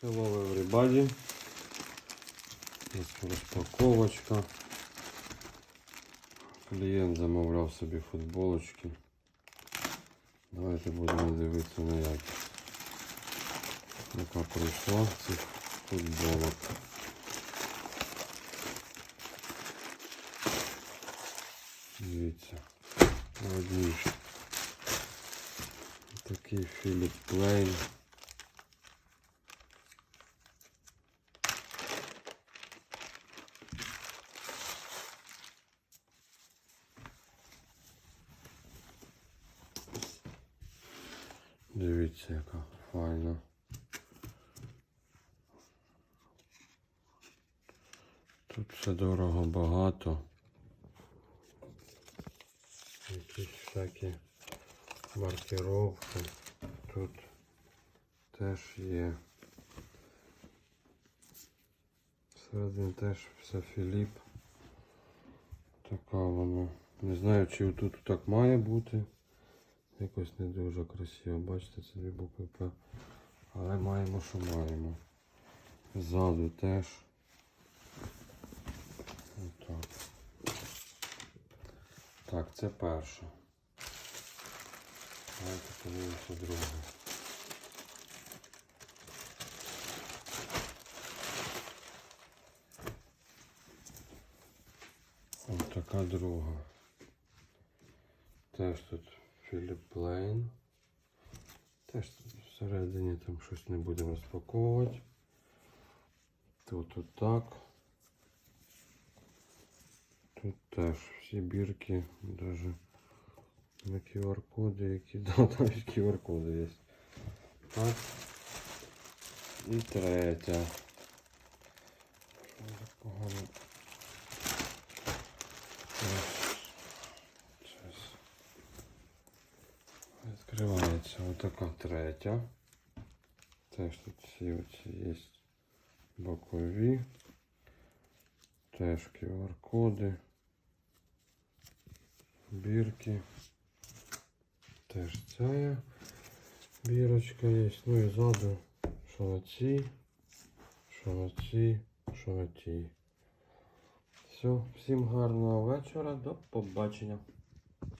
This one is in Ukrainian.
Hello everybody. Ось розпаковочка. Клієнт замовляв собі футболочки. Давайте будемо дивитися на якість. Яка прийшла цих футболок. Дивіться. Одні. Такий Філіп Плейн. Дивіться, яка файна. Тут все дорого багато. Якісь всякі маркировки. Тут теж є. Всередині теж все Філіп. Така вона. Не знаю, чи тут так має бути. Якось не дуже красиво. Бачите, це дві букви П. Але маємо, що маємо. Ззаду теж. Отак. Так, це перша. Давайте подивимося другу. Ось така друга. Теж тут Філіп Плейн. Теж тут всередині там щось не будемо розпаковувати. Тут отак. Тут теж всі бірки, навіть на QR-коди, які да, навіть QR-коди є. Так. І третя. Відкривається отака третя. Теж тут всі оці є бокові. Теж QR-коди. Бірки. Теж ця бірочка є. Ну і ззаду, що на цій, що на цій, що на тій. Все, всім гарного вечора, до побачення.